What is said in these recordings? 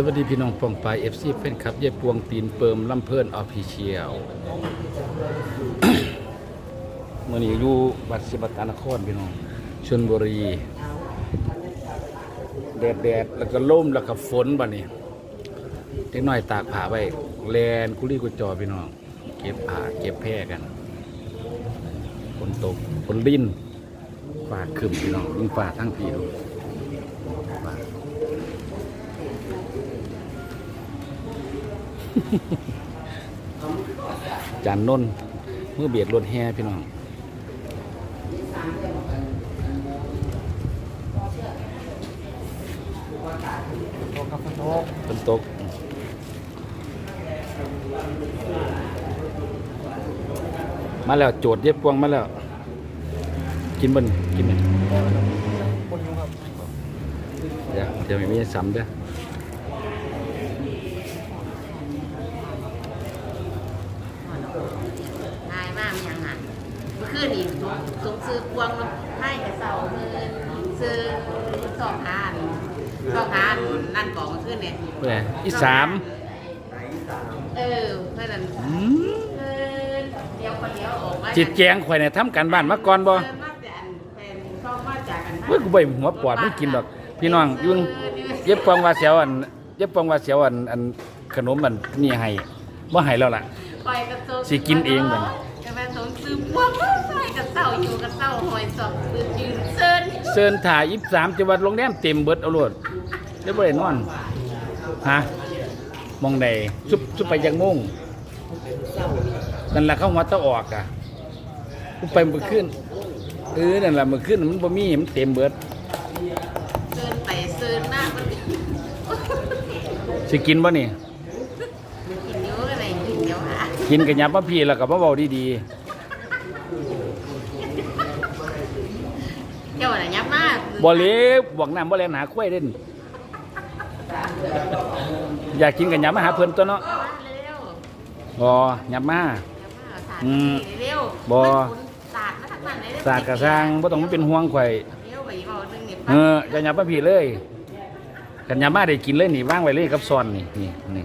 สวัสดีพี่น้องปองปายเอฟซีเฟนคลับ เย่ปวงตีนเปิมลำเพิ่นออฟฟิเชียลเมื่อนี้อยู่บัตรสิบัตานครพี่น้องชนบุรี แดดแดดแล้วก็ล่มแล้วก็ฝนบ้านี้เล็กน้อยตากผาไปแลนกุลีกุจอพี่น้อง เก็บผาเก็บแพร่กันฝนตกฝนลินฝาขึ้นพี่น้องยิ่งฝาทั้งพี่ดู จานน้นเมื่อเบียดรนแห่พี่น้องฝนตกมาแล้วโจดเย็บพวงมาแล้ว กินบนกินไหนเดี๋ยวเดี๋ยวมีซ้ำเด้อ ยังอะเมื่อคืนนี่สงซื้อพวงมาให้กระเซาเงินซื้อสองหานสองหานนั่นก่องเมื่อคืนเนี่ยอีสาม เออเพื่อนานเดี๋ยวคนเดียวออกมาจิตแจงข่อยเนี่ยทำกันบ้านมาก่อนบ่ เดินมาแต่อันแฟนเข้ามาจากอุ้ยกูใบหัวปวดไม่กินหรอกพี่น้องยุ่งเย็บปองว่าเสียวอันเย็บปองว่าเสียวอันอันขนมมันนี่ให้บ่ให้แล้วล่ะ ปล่ระทรวสิกินเองมัน แต่ว่าซื้อพวกใส่กับเศร้าอยู่กับเศร้าหอยสอบปืนยืนเซินเซินถ่ายยี่สามจังหวัดลงแรมเต็มเบิดเอาโวดได้บ่ได้นอนฮะมองใดซุบซุบไปยังมุ่งนั่นแหละเข้ามาต้ออกอะกูไปมือขึ้นเออนั่นแหละมือขึ้นมันบะมี่มันเต็มเบิดเซินไปเซินหน้ากมันสิกินบ่นี่ กินกันยาบมาพี่แล้วกับมาเบาดีเจ้าอะไรยับมากบอเล็บบวกน้ำบอแลนหาคุ้ยเด่นอยากกินกันยับมาหาเพื่อนตัวเนาะบอยับมาบมากอืมเร็วบอสาดมาทางนั้นเลเด้ากกระซังบ่ต้องมาเป็นห่วงไข่เออจะยับมาพีเลยกันยาบมาได้กินเลยนี่ว่างไว้เลยครับซอนนี่นี่นี่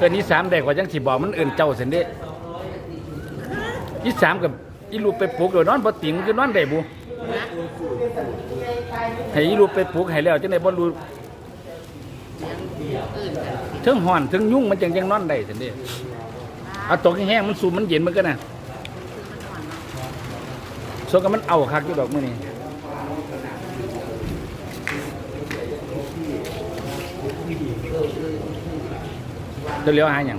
เอิ้นยี่สามได้กว่าจังสิบอกมันเอินเจ้าซั่นเด้ยี่สามกับอีลูกไปปลุกโดยนอนบ่ติงคือนอนได้บ่นะให้อีลูกไปปลุกให้แล้วจังได๋บ่รู้อื่นกันถึงฮ้อนถึงยุ่งมันจังจังนอนได้ซั่นเด้เอาตกแห้งๆมันสูมันเย็นมันก็น่ะส่วนกับมันเอาคักอยู่ดอกมื้อนี้ เลี้ยวหาหยัง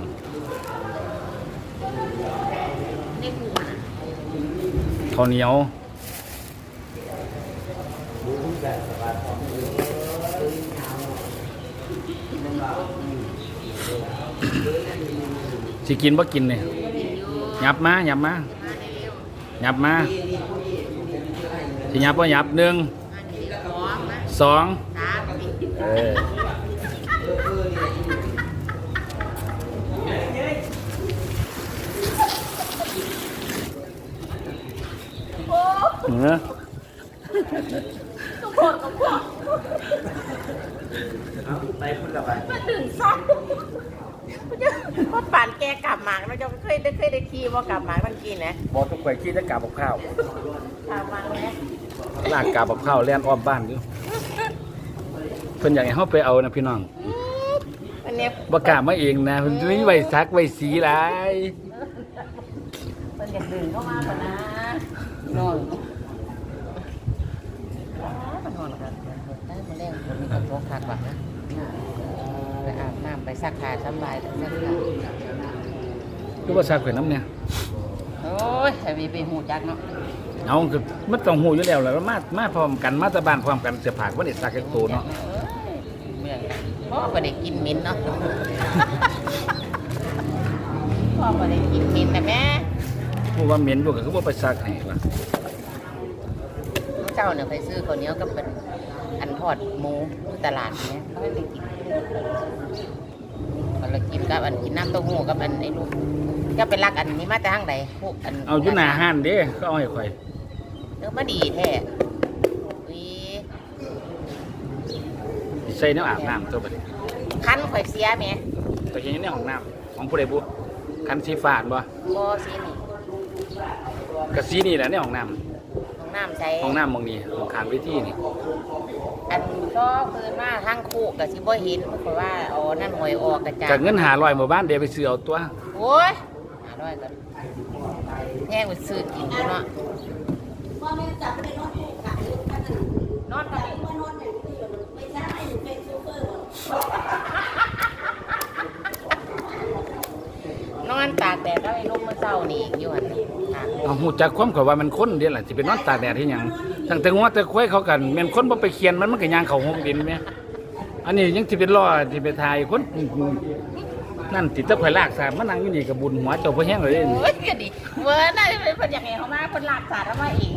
นี่กูนะข้าวเหนียวสิกินบ่กินนี่ยหยับมาหยับมาหยับมาสิหยับบ่หยับหนึ่งมาได้เร็วสอ งนะสองสามสี่เออเออมาถึงสองพอป่านแกกลับหมากเราจะเคยได้เคยได้ขี่ว่ากลับหมากมันกินนะบอกทุกคนขี้จะกาบกับข้าวกลับหมากแล้วลากกาบกับข้าวแล่นอ้อมบ้านอยู่เพิ่นอยากให้เฮาไปเอานะพี่น้องอันนี้ยบ่กล้ามาเองนะเพิ่นมีไว้ซักไว้สีหลายมันอยากดึงเข้ามาก่อนนะนอน มันนอนกันได้มาเล่นคนมีคนโฟกัสก่อนนะไปอาบน้ำไปซักผ้าสบายซักผ้าคือว่าซักไว้น้ำเนี่ยโอ้ยไอ้วีไปหูจักเนาะเอาคือมันต้องหูอยู่แล้วแหล้วมามาพร้อมกันมาแตะบานพร้อมกันเสียผากว่าเด็ดสักแค่ตัวเนาะเมืองพ่อก็ได้กินมิ้นเนาะพ่อก็ได้กินมิ้นนะแม่ผู้ว่าเหม็นอยู่ก็คือว่าไปซักให้ล่ะ เจ้าเนี่ยไปซื้อข้าวเหนียวกับเป็นอันทอดหมูที่ตลาดเนี่ยเขาให้ไปกินก็เลยกินกับอันกินน้ำเต้าหู้กับอันไอ้ลูกก็เป็นรักอันนี้มาแต่ทางใดพวกอันเอาอยู่หน้าห้านเด้ก็เอาให้ข่อยเนื้อมาดีแท้วีใส่แนวอาบน้ำตัวบัดนี้คันข่อยเสียแม่ตัวเห็นอยู่ในห้องน้ำของผู้ใดบุคันสีฟ้าหั่นบ่บ่สีนี่กะสีนี่แหละในห้องน้ำห้อง น้ำใช้ห้องน้ำมองนี้ตรงข้างเวทีนี่อันก็คือมาทางคู่กับสิบ่เห็นเพราะว่าเอานั่นหวยออกกระจายกับเงินหาลอยหมู่บ้านเดี๋ยวไปซื้อเอาตัวโอ้ยหาด้วยกันแพงไปซื้อกินอยู่เนาะนอนกับนอนตากแดดแล้วไอ้ลูกเมื่อเช้านี่อีกอยู่หันนี่ค่ะ เอาหูจักความเขาว่ามันค้นเด้ล่ะสิไปนอนตากแดดที่หยังตั้งแต่งัวแต่ควายเขากันแม่นค้นบ่ไปเคียนมันมันก็ย่างเข้าหกดินแม่อันนี้ยังสิเป็นรอสิไปทายคนนั่นติดตะข่อยลากสาดมานั่งอยู่นี่ก็บุญหัวเจ้าบ่แห้งเลยโอ้ยก็ดีเมื่อน่าจะเป็นคนอย่างไงเขามาคนหลากสาดเอามาเอง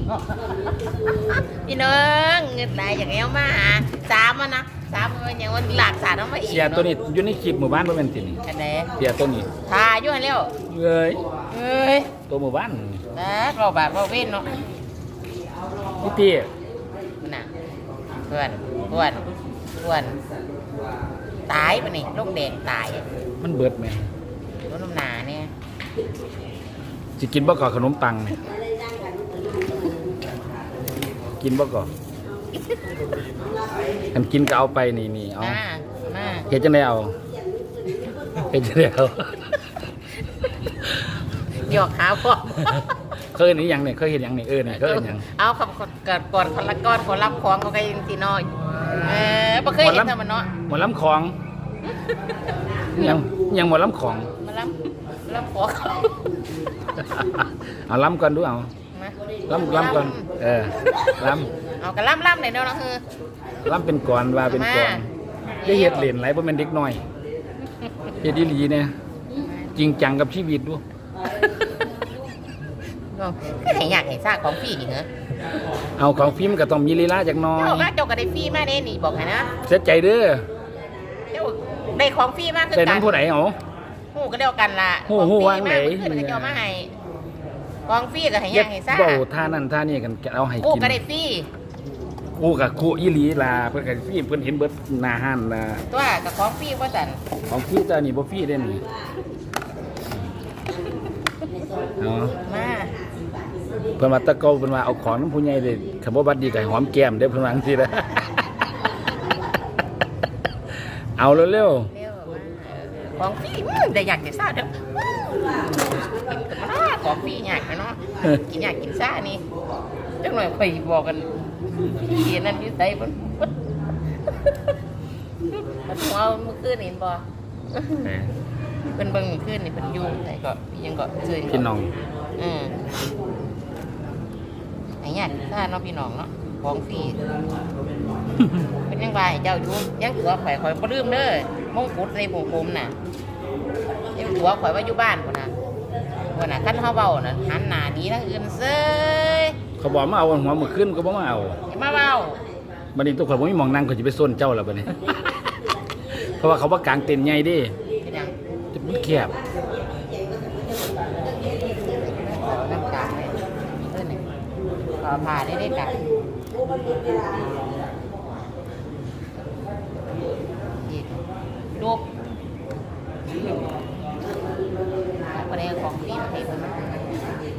พี่น้องเงินไหลอย่างไงเอามาหาสามอะนะ สามมันอย่างวันหลากสาดเอามาเองเสียตัวนี้อยู่ในคลิปหมู่บ้านบ่แม่นตินี่อันไหนเสียตัวนี้ทาอยู่หันแล้วเอ้ยเอ้ยตัวหมู่บ้านนะเราแบบเราเว้นเนาะนี่ตี้มันน่ะเพื่อนเพื่อนเพื่อนตายปะนี่ลูกแดงตายมันเบิดแม่ลูกน้ำหนาเนี่ยสิกินบ่ก่อขนมปังนี่กินบ่ก่อ คันกินก็เอาไปนี่นี่เอามามาเฮ็ดจังไดเอาเฮ็ดจังไดเอาหยอกขาพ่อเคยเห็นอีหยังเนี่ยเคยเห็นหยังเนี่ยเออเนี่ยเคยเห็นหยังเอาคำเกิดก่อนคนละก้อนคนรับของก็ยังสีน้อยเออบ่เคยเห็นเธอมันเนาะหมดลำของยังยังหมดลำของมารับรับของเขาเอาลำก่อนดูเอามาลำลำก่อนเออล เอากระล่ำล่ำเลยเนาะคือำลำเป็นก่อนว่าเป็นก่อนได้เฮ็ดเหรียญไรบ่แม่นเด็กน้อยเฮ็ดอีหลีเนี่ยจริงจังกับชีวิตดูเห็นอยากเห็นซากของพี่นี่เหรอเอาของพิมพ์ก็ต้องมีลีลาจักหน้อยเจ้ามาเจ้าก็ได้ฟรีมาเด้นี่บอกให้นะเสียใจเด้อเจ้าได้ของฟรีมากคือได้กันน้ำผู้ใดเอาหูก็เดียวกันล่ะหูหูวางไหน ของฟรีมากเพิ่นก็เจ้ามาให้ของฟรีก็ให้อเย็ยากเห็นซากเบ้าท่านั่นท่านี่กันเอาให้กูกินก็ได้ฟรี กูกับกูอีหลีลาเพิ่นก็ฟรีเพิ่นเห็นเบิดหน้าห้านล่ะตัวกับของฟรีว่าสันของพี่เจ้านี่บ่ฟรีเด้นี่เนาะมาเพิ่นว่าแตะเกาเพิ่นว่าเอาของน้ำผู้ใหญ่เลยคำว่าบัดดีก็ให้หอมแก้มเด้อเพิ่นว่าจังซี่นะเอาเร็วเร็วมาเออของฟรีอื้อได้อยากเห็นซากเด้ออื้อกินกันมาของฟรีอยากนะเนาะกินอยากกินซ่านี่จังหน่อยไปบอกกัน พี่นั่นอยู่ไสเพิ่นมันหัวเมื่อคืนนี่เห็นบ่ๆเออเป็นเบิ่งขึ้นนี่เป็นอยูไหนก็พี่ยังก็ซื้อพี่น้องอืมไอ้เนี่ยถ้าเน้องพี่น้องเนาะของฟรีเป็นยังไงเจ้าอยู่ยังตัวข่อยข่อยบ่ลืมเด้อมงกุฎในวงกลมน่ะยังตัวข่อยว่าอยู่บ้านพุ่นน่ะพุ่นน่ะคันเฮาเว้าน่ะหันหน้าหนีทางอื่นเซ้ย เขาบอกมาเอาหัวมื้อคืนก็บ่มาเอาอย่ามาเว้าบัดนี้ตัวข่อยบ่มีหมองนั่งก็สิไปส้นเจ้าแล้วบัดนี้ เพราะว่าเขาว่ากลางเต็นท์ใหญ่เด้เป็นหยังมันแคบขอน้ำกลางเลยเพิ่นนี่ขอผ่าได้ได้กันอีกลูกประเด็นของพี่มาให้ผม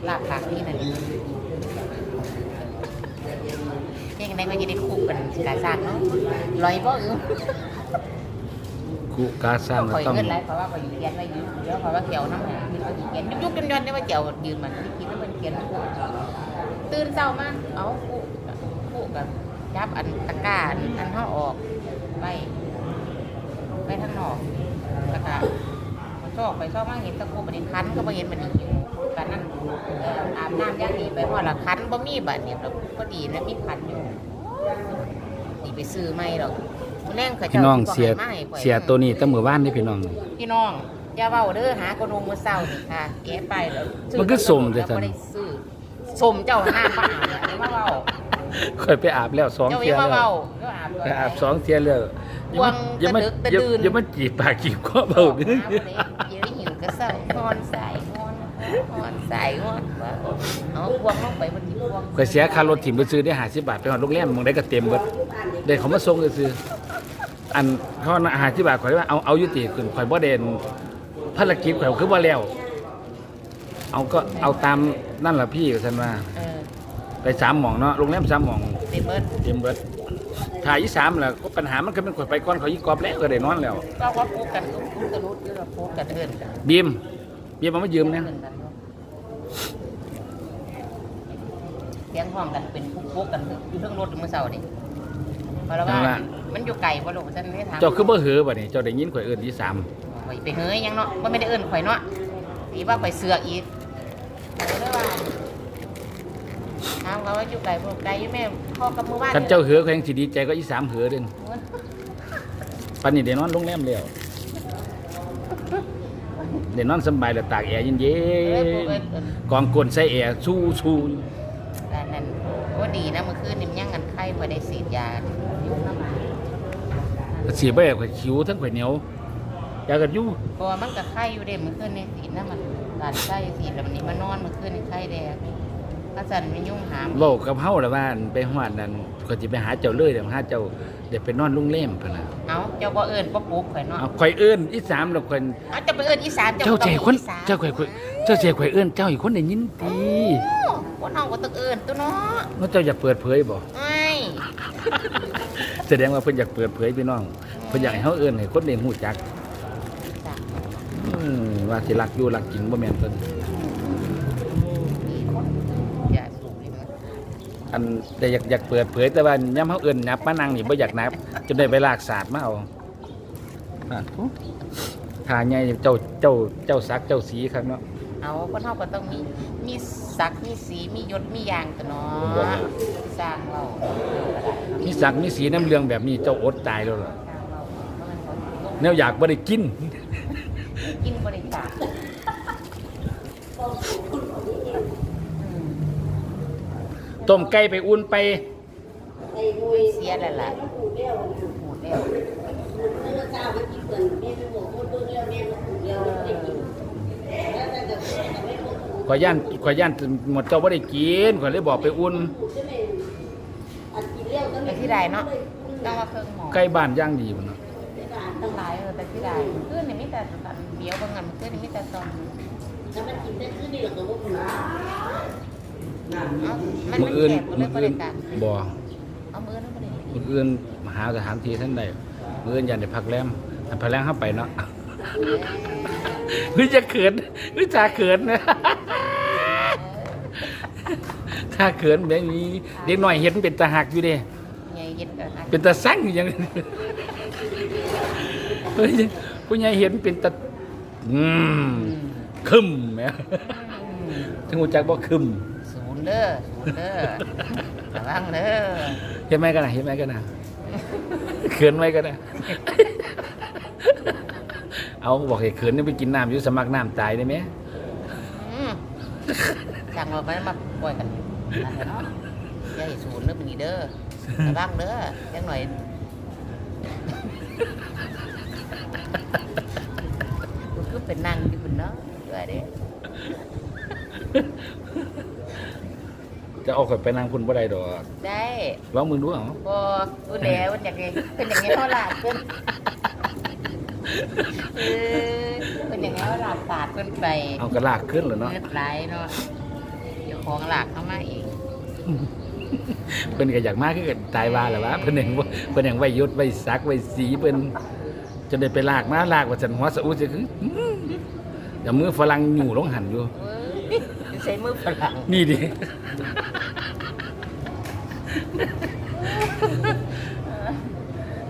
ลาบผักนี่นั่น ยังไงก็จะได้คู่กันกาซากเนาะลอยบ่อือคุกาสร้างคก็อยต้องเงินไรเพราะว่าคอยเขียนไว้ยืนเดี๋ยวเพราะว่าเกี่ยวน้ำมันเขียนยุกๆยันๆได้ว่าเกี่ยวยืนมันที่คิดว่ามันเขียนคู่ตื่นเช้ามาเอาคู่คู่กับจับอันตะกร้าอันอันห่อออกไปไปทางนอกตะกร้าชอบไปชอบมากเห็นตะกูประเด็นคันก็มาเห็นมันอีกปานนั้นเอ่ออาบน้ำอย่างนี้ไปพอละคันบ่มีบัดเนี่ยเราก็ดีนะมีคันอยู่ นี่ไปซื้อไม่หรอกแรงเขาพี่เจ้าน้องบ่เสียให้มาให้ข่อเสียตัวนี้ตั้งมือว่านนี่พี่น้อง พี่น้องอย่าเว้าเด้อหากระนงมื้อเช้านี่ค่ะแกะไปแล้วซื้มันคือสมเด้อแล้วท่าน บ่ได้ซื้อสมเจ้าห้ามมาอาบเนี่ยอย่ามาเว้าเคยไปอาบแล้วสองเจ้าอเที่ยย่ามาแล้วเว้าเจ้าอาบไปอาบสองเที่ยแล้วอย่ามาวังอย่ามาตะดึกตะอย่าดื่นอย่ามาจีบปากจีบคอเบาเด้อน้ำเลยเดี๋ยวหิวก็เศร้านอนสายนอนนอนสายนอนว่าเอาพวงลงไปบนที่พวงข่อยเสียค่ารถถิ่มไปซื้อได้50บาทไปหอดโรงแรมมึงได้ก็เต็มเบิดได้เขามาส่งซื้ออันเขาหาที่บาทข่อยว่าเอาเอายุติขึ้นข่อยบ่เด่นภารกิจข่อยคือบ่แล้วเอาก็เอาตามนั่นล่ะพี่ว่าซั่นว่าเออไปสามหม่องเนาะโรงแรมสามหม่องเต็มเบิดเต็มเบิดถ่ายอีสามแหละก็ปัญหามันก็เป็นข่อยไปก่อนเขาอีกกอบแล้วก็ได้นอนแล้ว ก็ว่าพูดกันพูดกันรู้ที่เราพูดกันเอินกัน บีม บีมเอามายืมเนี่ยเอิ้นกันเนาะเสียงห้องกันเป็นปุ๊กปุ๊กกันอยู่เรื่องรถเมื่อเช้านี่เพราะว่ามันอยู่ไกลบ่ลงฉันไม่ถามเจ้าคือบ่หือบัดนี้เจ้าได้ยินข่อยเอิ้นที่สามข่อยไปเฮ้ยยังเนาะมันไม่ได้เอิ้นข่อยเนาะสีว่าข่อยเสือกอีกเอาเลยว่าถามเขาว่าอยู่ไกลบ่ไกลอยู่แม่พ่อกับหมู่บ้านคันเจ้าหือเขายังสิดีใจก็อีสามหือเด้นปันนี้ได้นอนโรงแรมแล้ว เดี๋ยวนอนสบายแล้วตากแอร์เย็นๆกองกลใส่แอร์สู้สู้อันนั้นว่าดีนะเมื่อคืนนี่มันยังกันไข้พอได้สีดยาอยู่น้ำมันสีไปข่อยคิวทั้งข่อยเหนียวยากันยู่เพราะมันกับไข้อยู่เด็กเมื่อคืนนี่สีดน้ำมันการไข้สีดแล้วมันนี่มานอนเมื่อคืนนี่ไข้แดง พระจันทร์ไม่ยุ่งหามเว้ากับเฮาแล้วว่าไปฮอดนั่นก็สิไปหาเจ้าเลยเดี๋ยวหาเจ้าเดี๋ยวไปนอนโรงแรมพุ่นน่ะเอาเจ้าบ่เอิญบ่ปลุกข่อยเนาะเอาข่อยเอิ้นอีสามแล้วข่อยเอาเจ้าไปเอิญอีสานเจ้าบ่ต้ใจองคนอีสนเจ้าข่อยข่อยเจ้าเสียข่อยเอื้อนเจ้าอีกคนได้ยินตีโอ้คนเฮาก็ต้องเอิญตัวเนาะว่าเจ้าอยากเปิดเผยบ่ไอ้แสดงว่าเพิ่นอยากเปิดเผยพี่น้องเพิ่นอยากให้เฮาเอื้อนให้คนได้ฮู้จักจ้ะอืมว่าสิรักอยู่รักจริงบ่แม่นเพิ่น อันแต่อยากอยากเปิดเผยแต่ว่ายามเฮาเอื้อนนับมานั่งนี่บ่อยากนับจนได้ไปลากศาสตร์มาเอาอะโถ่ถ้าใหญ่เจ้าเจ้าเจ้าสักเจ้าสีครับเนาะเอาคนเฮาก็ต้องมีมีศักดิ์มีสีมียศมียางตัวเนาะสร้างเรามีสักมีสีน้ำเรืองแบบนี้เจ้าอดตายแล้วล่ะสร้างเราเพราะมันเขาแนวอยากบ่ได้กินกินบริจาค ต้มไก่ไปอุ่นไปเสียแล้วล่ะพูดแล้วข่อยย่านข่อยย่านหมดเจ้าบ่ได้กินข่อยเลยบอกไปอุ่นแต่ที่ใดเนาะต้องว่าเครื่องหมอใกล้บ้านย่างดีพุ่นเนาะต้องหลายเออแต่ที่ใดขึ้นนี่มีแต่สันเดียวบางงานขึ้นนี่มีแต่ซอมเอามันมื้มันออื่นแคบบ่ได้ มื้อบอื่รินการบ่เอามือนั่นบ่ได้มื้ออื่นหาสถานที่ท่านใดมื้ออื่นย่านได้พักแรมอันพักแรมเฮาไปเนาะเฮ้ยจะเขินเฮ้ยจะเขินนะถ้าเขินแบบนี้เด็กน้อยเห็นเป็นตาหักอยู่เด้ใหญ่เย็ดกันนะเป็นตาสั่งอยู่อย่างนี้เฮ้ยผู้ใหญ่เห็นเป็นตาอืมคึมแหมถึงหูจักบ่คึมศูนย์ เด้อศูนย์เด้อระวังเด้อเห็นไหมกันนะเห็นไหมกันนะเขินไหมกันนะเอาบอกให้เขินนี่ไปกินน้ำอยู่สมัครน้ำตายได้ไหมอืมสั่งเราไปมาปล่อยกันนั่นแหละเนาะอย่าให้ศูนย์เด้อเป็นนี่เด้อระวังเด้อจังหน่อยกูคือเป็นนางอยู่บนเนาะด้วยเด้ จะเอาข่อยไปนั่งคุณบ่ได้ดอกได้ลองมึงดูเอาพอกูแหล้วมันอย่างไงเป็นอย่างไงเท่าหลาดเพิ่นเออเป็นอย่างไงเท่าหลาดสาดเพิ่นไปเอากระลากขึ้นเลยเนาะเลือดไหลเนาะเดี๋ยวของหลากเข้ามาอีกเพิ่นก็อยากมากคือกันตายว่าแหละวะเพิ่นยังว่าเพิ่นยังไว้ยศไว้ซักไว้สีเพิ่นจนได้ไปลากมาลากว่าสันหัวสะอุสิคืออื้อเดี๋ยวมือฝรั่งอยู่ลงหันอยู่เว้ยใช้มือฝรั่งนี่ดิ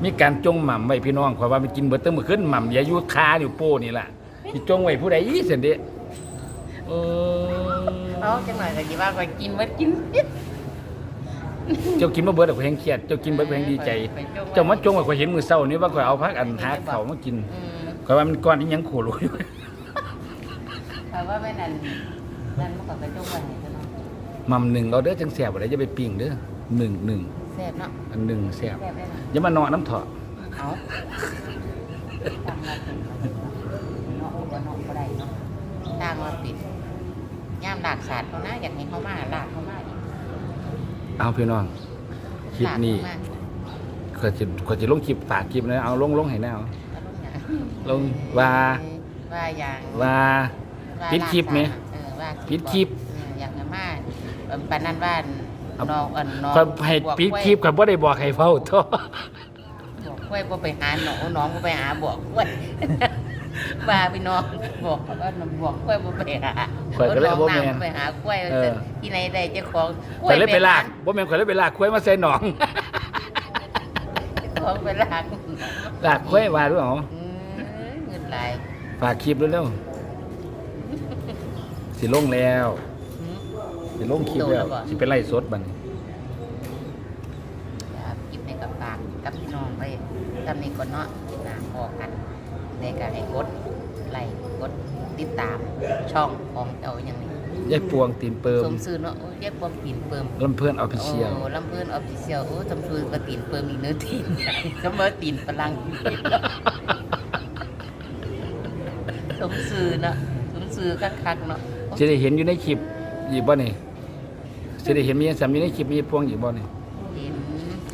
มีการจงหม่ำไว้พี่น้องขอยว่ามันกินเบิดตั้งมื้อขึ้นหม่ำอย่าอยู่คาอยู่โป้นี่ล่ะสิจงไว้ผู้ใดอีเสินเด้เออเอาจังหน่อยก็สิว่าข่อยกินเบิดกินเจ้ากินมาเบิดข่อยแฮงเครียดเจ้ากินเบิดข่อยแฮงดีใจ เจ้ามาจงว่าข่อยเห็นมื้อเช้านี้ว่าข่อยเอาพักอันหาข้าวมากินอืมข่อยว่ามันก้อนอีหยังโขลุอยู่แต่ว่าแม่นั่นนั่นมันก็กระจงไว้ให้ซะเนาะมัมหนึ่งเอาเด้อจังแซ่บบ่ได้จะไปปิ้งเด้อหนึ่งหนึ่ง แซ่บเนาะอันหนึ่งแซ่บแซ่บได้เนาะอย่ามานอนน้ำเถาะเอาตั้งมาเป็นเนาะบ่เนาะบ่ได้เนาะตั้งมาปิดย่ามหลากศาสตร์เขานะอยากให้เขามาหลากเขามาอีกเอาพี่น้องคลิปนี้หลากเขามาข่อยจะข่อยจะลงคลิปฝากคลิปนะเอาลงลงให้แน่เอาแล้วลงหยังลงว่าว่าอย่างว่า ว่าปิดคลิปไหม เออว่าปิดคลิป เอออยากให้มาเอิ่มปานนั้นว่า น้องอันน้องข่อยให้ปิดคลิปข่อยบ่ได้บอกให้เฝ้าโทษบอกกล้วยบ่ไปหาหนองน้องบ่ไปหาบอกกล้วยว่าพี่น้องบอกว่าน้องบอกกล้วยบ่ไปหาข่อยก็เลยน้องบ่แม่นน้ำไปหากล้วยเออที่ไหนได้เจ้าของข่อยเลยไปลากบ่แม่นข่อยเลยไปลากควายมาใส่หนองของไปลากลากควายว่าด้วยเหรออืมเงินหลายฝากคลิปเร็วๆสิลงแล้ว อืมสิลงคลิปแล้วโตแล้วบ่สิไปไล่สดบัดนี้ครับคลิปในกับปากกับพี่น้องไปทำนี้ก่อนเนาะหนาพอกัน ในการให้กดไลค์กดติดตามช่องของเจ้าอย่างนี้ยายปวงตีนเปิมสมซื่อเนาะโอ้ยเรียกบ่ปีนเปิมลำเพื่อนออฟฟิเชียลโอ้ลำเพื่อนออฟฟิเชียลโอ้สมซื่อก็ตีนเปิมอีกเนื้อตีนเสมอตีนพลังสมซื่อเนาะสมซื่อคักๆเนาะจะได้เห็นอยู่ในคลิปอีกบ่นี่ จะได้เห็นมีสามอยู่ในคลิปมีพวงอีกบ่นี่เห็น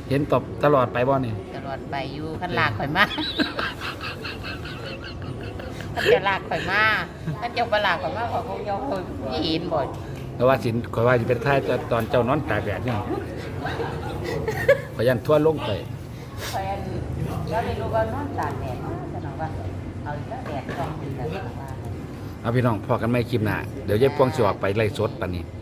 เห็นตอบตลอดไปบ่นี่ตลอดไปอยู่ขันลากข่อยมาขันจะลากข่อยมาขันจะไปลากข่อยมาข่อยคงยอมข่อยยี่เห็นบ่อยเพราะว่าสินขอยว่าสิเป็นท่ายตอนเจ้านอนตากแดดนี่ขอยยันทั่วลงไปข่อยอันแล้วได้รู้ว่านอนตากแดดนะจะนอนว่าเอาอีกแล้วแดดต้องเป็นแบบว่าเอาพี่น้องพอกันไม่คลิปหน้าเดี๋ยวยายปวงสิออกไปไล่สดปานนี้อ